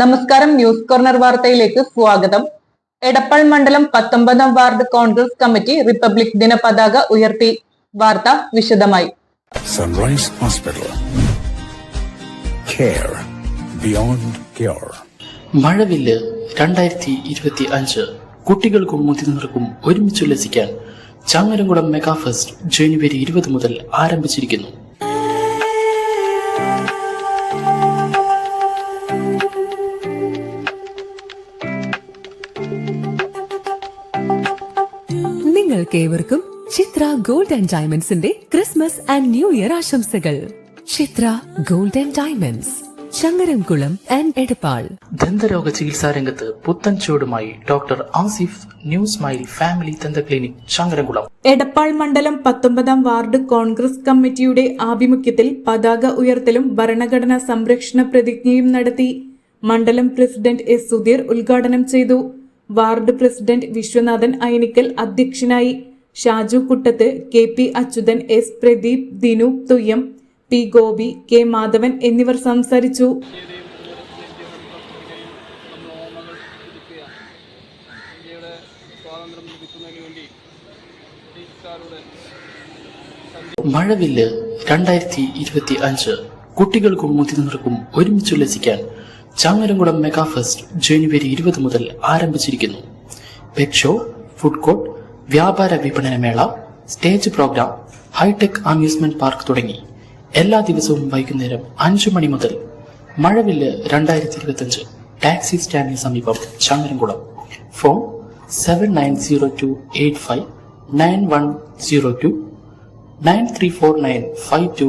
നമസ്കാരം news corner വാർത്തയിലേക്ക് സ്വാഗതം. എടപ്പാൾ മണ്ഡലം പത്തൊമ്പതാം വാർഡ് കോൺഗ്രസ് കമ്മിറ്റി റിപ്പബ്ലിക് ദിന പതാക ഉയർത്തി. വാർത്ത വിശദമായി. Sunrise hospital care beyond care മഴവില്ല് രണ്ടായിരത്തി ഇരുപത്തി അഞ്ച് കുട്ടികൾക്കും മുതിർന്നവർക്കും ഒരുമിച്ച് ഉല്ലസിക്കാൻ ചങ്ങരംകുളം മെഗാ ഫെസ്റ്റ് ജനുവരി ഇരുപത് മുതൽ ആരംഭിച്ചിരിക്കുന്നു. നിങ്ങൾക്കേവർക്കും ചിത്ര ഗോൾഡ് ആൻഡ് ഡയമണ്ട്സിന്റെ ക്രിസ്മസ് ആൻഡ് ന്യൂ ഇയർ ആശംസകൾ. Chithra gold and diamonds Changaramkulam and Edappal. ദന്തരോഗ ചികിത്സാ രംഗത്ത് പുത്തൻ ചുവടുമായി doctor Asif new smile family ദന്ത ക്ലിനിക് ചങ്ങരംകുളം എടപ്പാൾ മണ്ഡലം പത്തൊമ്പതാം വാർഡ് കോൺഗ്രസ് കമ്മിറ്റിയുടെ ആഭിമുഖ്യത്തിൽ പതാക ഉയർത്തലും ഭരണഘടനാ സംരക്ഷണ പ്രതിജ്ഞയും നടത്തി മണ്ഡലം പ്രസിഡന്റ് എസ് സുധീർ ഉദ്ഘാടനം ചെയ്തു. വാർഡ് പ്രസിഡന്റ് വിശ്വനാഥൻ ഐനിക്കൽ അധ്യക്ഷനായി Shaju Kuttath K P Achuthan S Pradeep Dinu Thuyyam P Gopi K Madhavan എന്നിവർ സംസാരിച്ചു. ഇന്ത്യയുടെ സ്വാതന്ത്ര്യം ലഭിക്കുന്നതിന് വേണ്ടി ബ്രിട്ടീഷുകാരുടെ മഴവില്ല് രണ്ടായിരത്തി ഇരുപത്തി അഞ്ച് കുട്ടികൾക്കും മുതിർന്നവർക്കും ഒരുമിച്ച് ഉല്ലസിക്കാൻ ചങ്ങരംകുളം മെഗാ ഫെസ്റ്റ് ജനുവരി ഇരുപത് മുതൽ ആരംഭിച്ചിരിക്കുന്നു. പെറ്റ് ഷോ ഫുഡ് കോർട്ട് വ്യാപാര വിപണന മേള stage programme hi-tech amusement park തുടങ്ങി. എല്ലാ ദിവസവും വൈകുന്നേരം അഞ്ചു മണി മുതൽ മഴവില്ല് രണ്ടായിരത്തി ഇരുപത്തി അഞ്ച് ടാക്സി സ്റ്റാൻഡിന് സമീപം Changaramkulam. Phone seven nine zero two eight five nine one zero two nine three four nine five two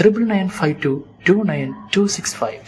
triple nine five two two nine two six five